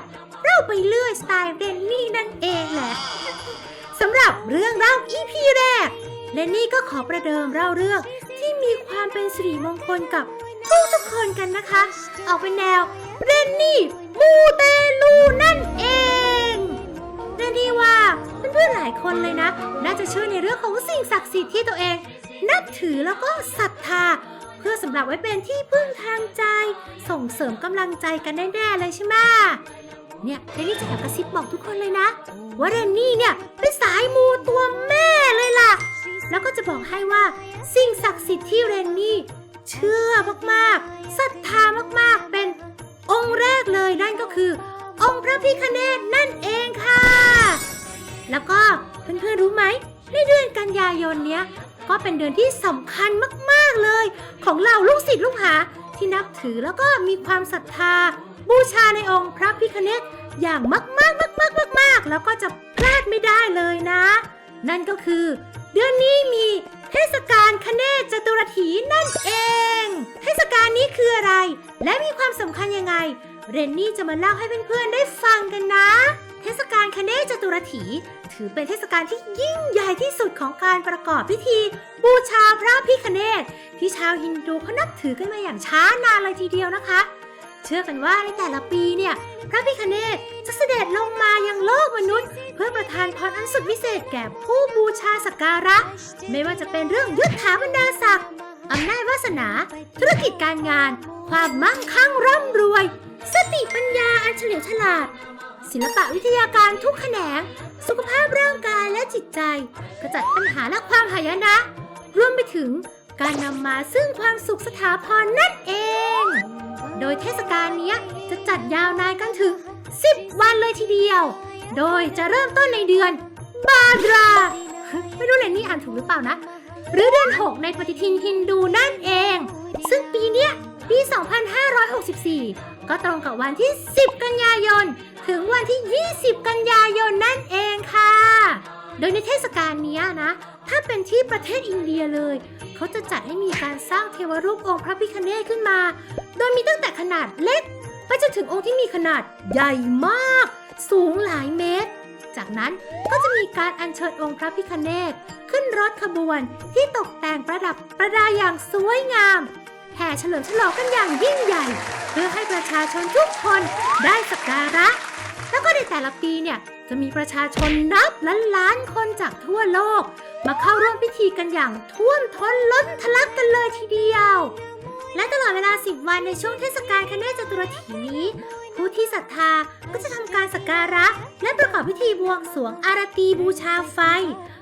บบเล่าไปเรื่อยสไตล์เรนนี่นั่นเองแหละสำหรับเรื่องเล่า EP แรกเรนนี่ก็ขอประเดิมเล่าเรื่องที่มีความเป็นสิริมงคลกับทุกทุกคนกันนะคะ ออกเป็นแนวเรนนี่มูเตลูนั่นเองเรนนี่ว่าเพื่อนๆหลายคนเลยนะ น่าจะเชื่อในเรื่องของสิ่งศักดิ์สิทธิ์ที่ตัวเอง นับถือแล้วก็ศรัทธา เพื่อสำหรับไว้เป็นที่พึ่งทางใจ ส่งเสริมกำลังใจกันแน่ๆเลยใช่ไหม เนี่ยเรนนี่จะแอบกระซิบบอกทุกคนเลยนะ ว่าเรนนี่เนี่ยเป็นสายมูตัวแม่เลยล่ะ แล้วก็จะบอกให้ว่า สิ่งศักดิ์สิทธิ์ที่เรนนี่ เชื่อมากๆศรัทธามากๆเป็นองค์แรกเลยนั่นก็คือ องค์พระพิคเนตนั่นเองค่ะ แล้วก็เพื่อนๆรู้ไหมในเดือนกันยายนเนี้ยก็เป็นเดือนที่สำคัญมากๆเลย ของเราลูกศิษย์ลูกหาที่นับถือแล้วก็มีความศรัทธา บูชาในองค์พระพิคเนตอย่างมากๆมากๆมากๆแล้วก็จะพลาดไม่ได้เลยนะ นั่นก็คือ เดือนนี้มีเทศกาลคเนศจตุรถีนั่นเอง เทศกาลนี้คืออะไร และมีความสำคัญยังไง เรนนี่จะมาเล่าให้เพื่อนๆได้ฟังกันนะ เทศกาลคเนศจตุรถี ถือเป็นเทศกาลที่ยิ่งใหญ่ที่สุดของการประกอบพิธี บูชาพระพิคเนศที่ชาวฮินดูเขานับถือกันมาอย่างช้านานเลยทีเดียวนะคะ เชื่อกันว่าในแต่ละปีเนี่ย พระพิคเนศจะเสด็จลงมายังโลกมนุษย์ เพื่อประทานพรอันสุดวิเศษแก่ผู้บูชาสักการะ ไม่ว่าจะเป็นเรื่องยศถาบรรดาศักดิ์อำนาจวาสนา ธุรกิจการงาน ความมั่งคั่งร่ำรวย สติปัญญาอันเฉลียวฉลาด ศิลปะวิทยาการทุกแขนง สุขภาพร่างกายและจิตใจกระจัดปัญหาและความหายนะ รวมไปถึงการนำมาซึ่งความสุขสถาพรนั่นเอง โดยเทศกาลนี้จะจัดยาวนานกันถึง 10 วันเลยทีเดียว โดยจะเริ่มต้นในเดือนบาดรา ไม่รู้เลยนี่อ่านถูกหรือเปล่านะ หรือเดือน 6 ในปฏิทินฮินดูนั่นเอง ซึ่งปีเนี้ยปี 2564 ก็ตรงกับวันที่ 10 กันยายน ถึงวันที่ 20 กันยายนนั่นเองค่ะ โดยในเทศกาลนี้นะ ถ้าเป็นที่ประเทศอินเดียเลย เขาจะจัดให้มีการสร้างเทวรูปองค์พระพิคเนศขึ้นมา โดยมีตั้งแต่ขนาดเล็ก ไปจนถึงองค์ที่มีขนาดใหญ่มาก สูงหลายเมตร จากนั้นก็จะมีการอัญเชิญองค์พระพิคเนศขึ้นรถขบวนที่ตกแต่งประดับประดาอย่างสวยงามแห่เฉลิมฉลองกันอย่างยิ่งใหญ่ เพื่อให้ประชาชนทุกคนได้สักการะ แล้วก็ในแต่ละปีเนี่ย จะมีประชาชนนับล้านล้านๆคนจากทั่วโลก มาเข้าร่วมพิธีกันอย่างท่วมท้นล้นทะลักกันเลยทีเดียว และตลอดเวลา 10 วันในช่วงเทศกาลคเนศจตุรถีนี้ ผู้ที่ศรัทธาก็จะทำการสักการะ และประกอบพิธีบวงสรวงอารตีบูชาไฟ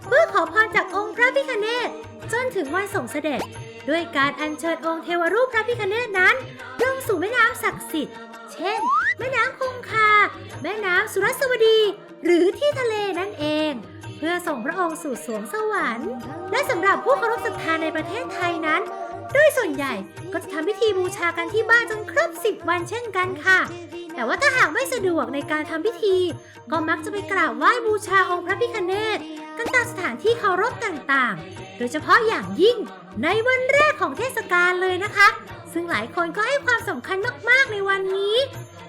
เพื่อขอพรจากองค์พระพิคเนศจนถึงวันส่งเสด็จ ด้วยการอัญเชิญองค์เทวรูปพระพิคเนศนั้นลงสู่แม่น้ำศักดิ์สิทธิ์ เช่น แม่น้ำคงคา แม่น้ำสุรสวดี หรือที่ทะเลนั่นเอง เพื่อส่งพระองค์สู่สวงสวรรค์ และสำหรับผู้เคารพศรัทธาในประเทศไทยนั้น โดยส่วนใหญ่ก็จะทำพิธีบูชากันที่บ้านจนครบ10วันเช่นกันค่ะ แต่ว่าถ้าหากไม่สะดวกในการทำพิธี ก็มักจะไปกราบไหว้บูชาองค์พระพิฆเนศกันตามสถานที่เคารพต่างๆ โดยเฉพาะอย่างยิ่งในวันแรกของเทศกาลเลยนะคะ ซึ่งหลายคนก็ให้ความสำคัญมากๆในวันนี้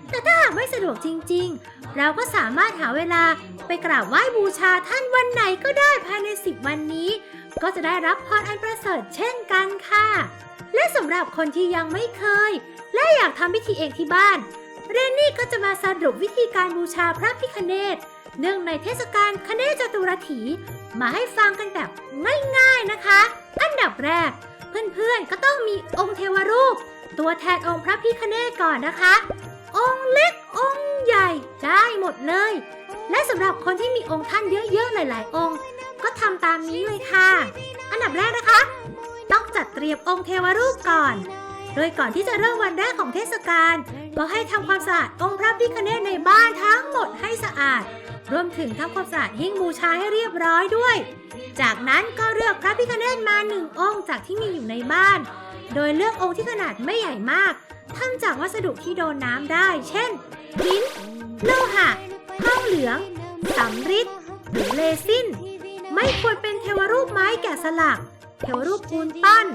แต่ถ้าหากไม่สะดวกจริงๆ เราก็สามารถหาเวลาไปกราบไหว้บูชาท่านวันไหนก็ได้ภายใน 10 วันนี้ ก็จะได้รับพรอันประเสริฐเช่นกันค่ะ และสำหรับคนที่ยังไม่เคย และอยากทำพิธีเองที่บ้าน เรนนี่ก็จะมาสรุปวิธีการบูชาพระพิคเนตเนื่องในเทศกาลคเนจตุรถี มาให้ฟังกันแบบง่ายๆนะคะ อันดับแรก เพื่อนๆก็ต้องมีองค์เทวรูป ตัวแทนองค์พระพิคเนตก่อนนะคะ องค์เล็กองค์ใหญ่ได้หมดเลย และสำหรับคนที่มีองค์ท่านเยอะๆหลาย ๆ องค์ ก็ทำตามนี้เลยค่ะ อันดับแรกนะคะ ต้องจัดเตรียมองค์เทวรูปก่อน โดยก่อนที่จะเริ่มวันแรกของเทศกาลก็ให้ทำความสะอาดองค์พระพิฆเนศในบ้านทั้งหมดให้สะอาด รวมถึงทำความสะอาดหิ้งบูชาให้เรียบร้อยด้วย จากนั้นก็เลือกพระพิฆเนศมาหนึ่งองค์จากที่มีอยู่ในบ้าน โดยเลือกองค์ที่ขนาดไม่ใหญ่มากทำจากวัสดุที่โดนน้ำได้ เช่นหินโลหะทองเหลืองสำริดหรือเลซินไม่ควรเป็นเทวรูปไม้แกะสลัก เทวรูปปูนปั้น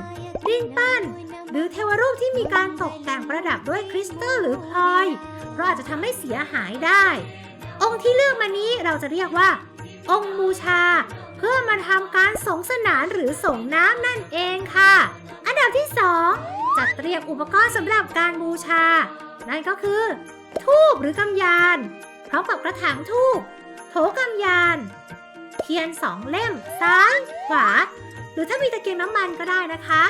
ดินปั้น หรือเทวรูปที่มีการตกแต่งประดับด้วยคริสตัลหรือพลอย เพราะอาจจะทำให้เสียหายได้ องค์ที่เลือกมานี้เราจะเรียกว่า องค์บูชา เพื่อมาทำการสงสนานหรือส่งน้ำนั่นเองค่ะ อันดับที่ 2 จัดเตรียมอุปกรณ์สำหรับการบูชา นั่นก็คือ ทูบหรือกำยานพร้อมกับกระถางทูบโถกำยาน เทียนสองเล่มซ้ายขวา หรือถ้ามีตะเกียงน้ำมันก็ได้นะคะ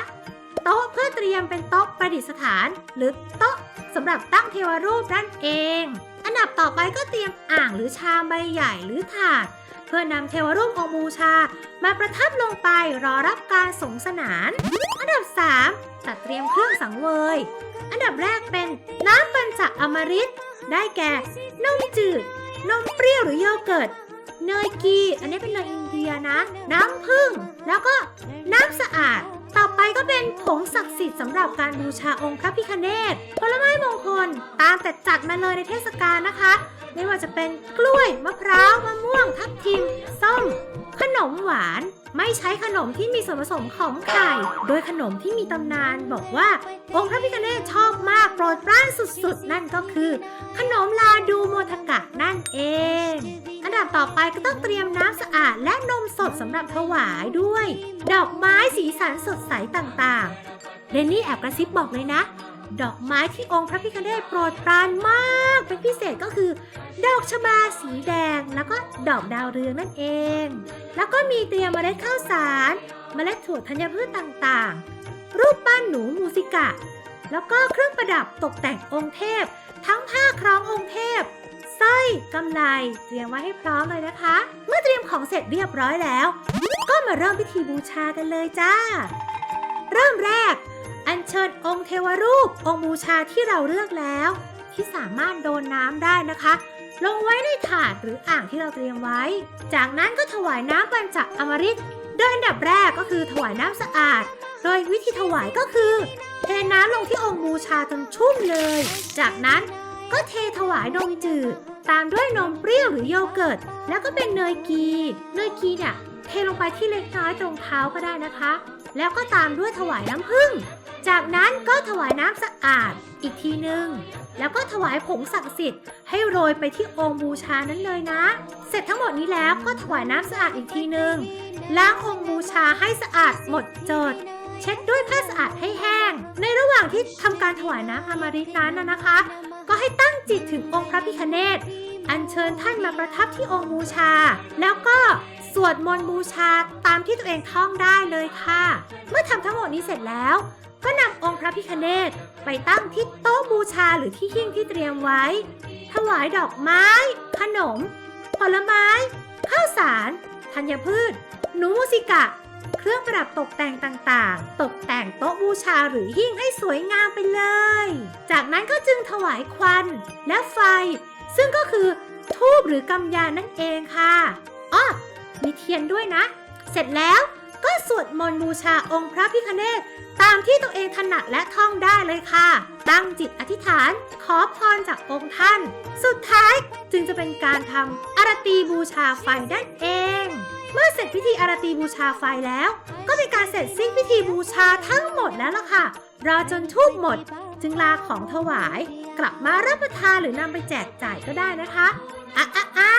โต๊ะเพื่อเตรียมเป็นโต๊ะประดิษฐาน หรือโต๊ะสำหรับตั้งเทวรูปนั่นเอง อันดับต่อไปก็เตรียมอ่างหรือชามใบใหญ่หรือถาด เพื่อนำเทวรูปองค์บูชา มาประทับลงไปรอรับการสงสนาน อันดับ 3 จัดเตรียมเครื่องสังเวย อันดับแรกเป็นน้ำปัญจอมฤตได้แก่นมจืด นมเปรี้ยวหรือโยเกิร์ตเนยกี อันนี้เป็นเนยอินเดียนะ น้ำผึ้งแล้วก็น้ำสะอาด ต่อไปก็เป็นผงศักดิ์สิทธิ์สำหรับการบูชาองค์พระพิฆเนศผลไม้มงคลตามแต่จัดมาเลยในเทศกาลนะคะ ไม่ว่าจะเป็นกล้วยมะพร้าวมะม่วง ทับทิม ส้ม ขนมหวาน ไม่ใช้ขนมที่มีส่วนผสมของไข่ โดยขนมที่มีตำนานบอกว่า องค์พระพิฆเนศชอบมากโปรดปรานสุดๆ นั่นก็คือ ขนมลาดูโมทกะนั่นเอง อันดับต่อไปก็ต้องเตรียมน้ำสะอาดและนมสดสำหรับถวายด้วย ดอกไม้สีสันสดใสต่างๆเรนนี่แอบกระซิบบอกเลยนะ ดอกไม้ที่องค์พระพิฆเนศโปรดปรานมากเป็นพิเศษก็คือ ดอกชบาสีแดง แล้วก็ดอกดาวเรืองนั่นเอง แล้วก็มีเตรียมเมล็ดข้าวสารเมล็ดถั่วธัญพืชต่างๆ รูปปั้นหนูมูสิกะ แล้วก็เครื่องประดับตกแต่งองค์เทพ ทั้งผ้าคล้ององค์เทพสร้อยกำไลเตรียมไว้ให้พร้อมเลยนะคะ เมื่อเตรียมของเสร็จเรียบร้อยแล้ว ก็มาเริ่มพิธีบูชากันเลยจ้า เริ่มแรก อัญเชิญองค์เทวรูป องค์บูชาที่เราเลือกแล้ว ที่สามารถโดนน้ำได้นะคะ ลงไว้ในถาดหรืออ่างที่เราเตรียมไว้ จากนั้นก็ถวายน้ำปัญจอมฤตโดยอันดับแรกก็คือถวายน้ำสะอาด โดยวิธีถวายก็คือ เทน้ำลงที่องค์บูชาจนชุ่มเลย จากนั้นก็เทถวายนมจืดตามด้วยนมเปรี้ยวหรือโยเกิร์ต แล้วก็เป็นเนยกี เนยกีเนี่ยเทลงไปที่เล็กน้อยตรงเท้าก็ได้นะคะ แล้วก็ตามด้วยถวายน้ำผึ้ง จากนั้นก็ถวายน้ำสะอาดอีกทีหนึ่งแล้วก็ถวายผงศักดิ์สิทธิ์ให้โรยไปที่องค์บูชานั้นเลยนะ เสร็จทั้งหมดนี้แล้วก็ถวายน้ำสะอาดอีกทีหนึ่งล้างองค์บูชาให้สะอาดหมดจด เช็ดด้วยผ้าสะอาดให้แห้ง ในระหว่างที่ทำการถวายน้ำอมฤตนั้นนะคะ ก็ให้ตั้งจิตถึงองค์พระพิฆเนศอัญเชิญท่านมาประทับที่องค์บูชา แล้วก็สวดมนต์บูชาตามที่ตัวเองท่องได้เลยค่ะ เมื่อทำทั้งหมดนี้เสร็จแล้ว ก็นำองค์พระพิฆเนศไปตั้งที่โต๊ะบูชาหรือที่หิ้งที่เตรียมไว้ ถวายดอกไม้ ขนม ผลไม้ ข้าวสาร ธัญพืชหนูมูสิกะ เครื่องประดับตกแต่งต่างๆ ตกแต่งโต๊ะบูชาหรือหิ้งให้สวยงามไปเลย จากนั้นก็จึงถวายควันและไฟ ซึ่งก็คือทูบหรือกำยานนั่นเองค่ะ อ้อ มีเทียนด้วยนะ เสร็จแล้ว ก็สวดมนต์บูชาองค์พระพิฆเนศตามที่ตัวเองถนัดและท่องได้เลยค่ะ ตั้งจิตอธิษฐาน ขอพรจากองค์ท่าน สุดท้ายจึงจะเป็นการทำอารตีบูชาไฟนั่นเอง เมื่อเสร็จพิธีอารตีบูชาไฟแล้ว ก็เป็นการเสร็จสิ้นพิธีบูชาทั้งหมดแล้วล่ะค่ะ รอจนทูบหมด จึงลาของถวาย กลับมารับประทานหรือนำไปแจกจ่ายก็ได้นะคะอะอะอะ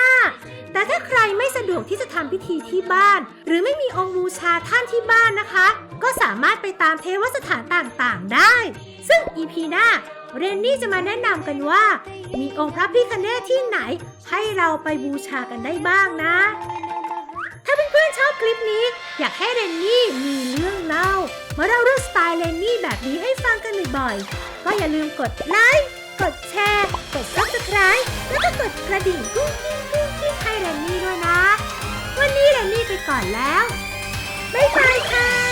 แต่ถ้าใครไม่สะดวกที่จะทำพิธีที่บ้าน หรือไม่มีองค์บูชาท่านที่บ้านนะคะ ก็สามารถไปตามเทวสถานต่างๆได้ ซึ่งอีพีหน้าเรนนี่จะมาแนะนำกันว่า มีองค์พระพิฆเนศที่ไหน ให้เราไปบูชากันได้บ้างนะ ถ้าเพื่อนๆชอบคลิปนี้ อยากให้เรนนี่มีเรื่องเล่ามาเล่าเรื่องสไตล์เรนนี่แบบนี้ให้ฟังกันบ่อยๆก็อย่าลืมกดไลค์กดแชร์ กด subscribe แล้วก็กดกระดิ่งกุ้งกิ้งกุ้งกิ้งให้เร นนี่ด้วยนะ วันนี้เรนนี่ไปก่อนแล้ว บ๊ายบายค่ะ